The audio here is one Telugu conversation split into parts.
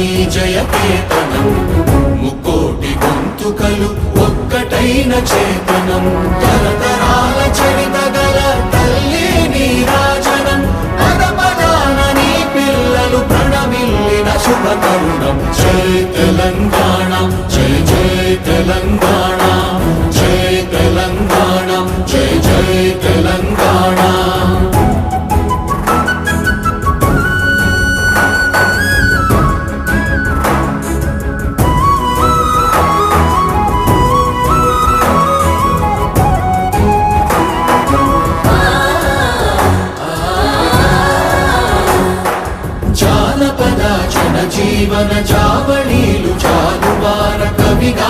నీ జయకేతనం. ముక్కోటి గొంతుకలు ఒక్కటైన చేతనం. తరతరాల చరిత గల తల్లి నీరాజనం పద పదాన నీ పిల్లలు ప్రణమిల్లిన శుభ తరుణం. జై తెలంగాణ జై జై తెలంగాణ. జీవన జావళీలు జాలువార కవిగా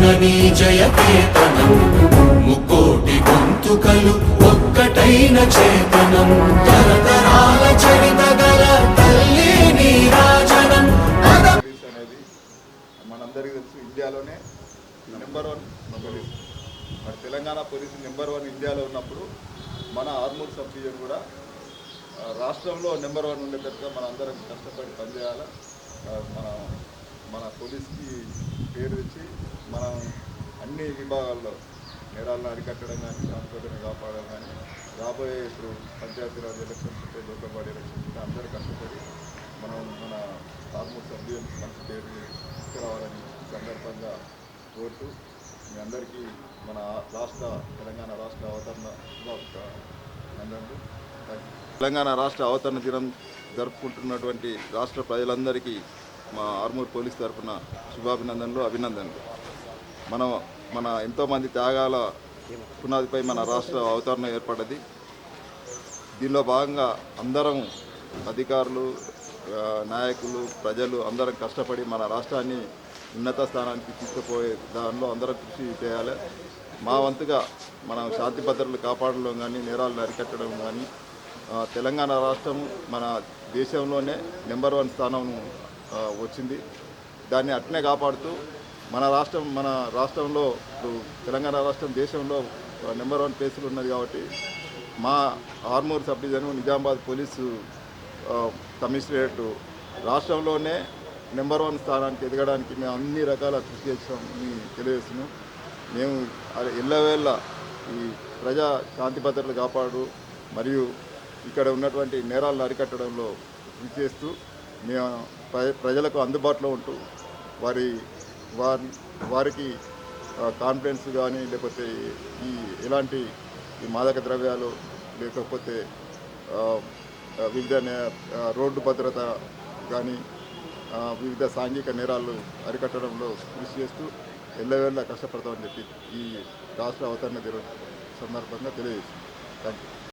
జననీ జయ ముక్కోటి గొంతుకలు ఒక్కటైన చేతనం. తరతరాల చరిత గల తల్లి నీరాజనం. మనందరికీ తెలుసు ఇండియాలోనే నెంబర్ వన్ పోలీస్ మరి తెలంగాణ పోలీసు నెంబర్ వన్ ఇండియాలో ఉన్నప్పుడు మన ఆర్మూర్ సబ్ డివిజన్ కూడా రాష్ట్రంలో నెంబర్ వన్ ఉండేటట్టుగా మన అందరం కష్టపడి పనిచేయాలి? మన మన పోలీస్కి పేరు తెచ్చి మనం అన్ని విభాగాల్లో నేరాలను అరికట్టడం కానీ శాంతిభద్రతను కాపాడడం కానీ రాబోయే ఇప్పుడు పంచాయతీరాజ్ ఎలక్షన్స్ ఉంటాయి లోకల్ బాడీ ఎలక్షన్స్ ఉంటాయి అందరూ కష్టపడి మనం మన ఆర్మూర్ సభ్యులు మంచి పేరు తీసుకురావాలని సందర్భంగా కోరుతూ మీ అందరికీ మన రాష్ట్ర తెలంగాణ రాష్ట్ర అవతరణ శుభాకాంక్షలు తెలంగాణ రాష్ట్ర అవతరణ దినం జరుపుకుంటున్నటువంటి రాష్ట్ర ప్రజలందరికీ మా ఆర్మూర్ పోలీస్ తరఫున శుభాభినందనలు అభినందనలు. మనం మన ఎంతోమంది త్యాగాల పునాదిపై మన రాష్ట్ర అవతరణ ఏర్పడ్డది. దీనిలో భాగంగా అందరం అధికారులు నాయకులు ప్రజలు అందరం కష్టపడి మన రాష్ట్రాన్ని ఉన్నత స్థానానికి తీసుకుపోయే దానిలో అందరం కృషి చేయాలి. మా వంతుగా మనం శాంతి భద్రతలు కాపాడడం కానీ నేరాలను అరికట్టడం కానీ తెలంగాణ రాష్ట్రం మన దేశంలోనే నెంబర్ వన్ స్థానం వచ్చింది. దాన్ని అట్నే కాపాడుతూ మన రాష్ట్రం మన రాష్ట్రంలో ఇప్పుడు తెలంగాణ రాష్ట్రం దేశంలో నెంబర్ వన్ ప్లేసులు ఉన్నది కాబట్టి మా Armoor sub division Nizamabad police ఆ, కమిషనరేట్ రాష్ట్రంలోనే నెంబర్ వన్ స్థానానికి ఎదగడానికి మేము అన్ని రకాల కృషి చేసామని తెలియజేస్తున్నాం. మేము ఎల్లవేళ్ళ ఈ ప్రజా శాంతి భద్రతలు కాపాడు మరియు ఇక్కడ ఉన్నటువంటి నేరాలను అరికట్టడంలో కృషి చేస్తూ మేము ప్ర- ప్రజలకు అందుబాటులో ఉంటూ వారి వారి వారికి కాన్ఫిడెన్స్ కానీ లేకపోతే ఈ ఎలాంటి ఈ మాదక ద్రవ్యాలు లేకపోతే వివిధ నే- రోడ్డు భద్రత కానీ వివిధ సాంఘిక నేరాలు అరికట్టడంలో కృషి చేస్తూ ఎల్లవేళ్ళ కష్టపడతామని చెప్పి ఈ రాష్ట్ర అవతరణ దిన సందర్భంగా తెలియజేస్తుంది థ్యాంక్ యూ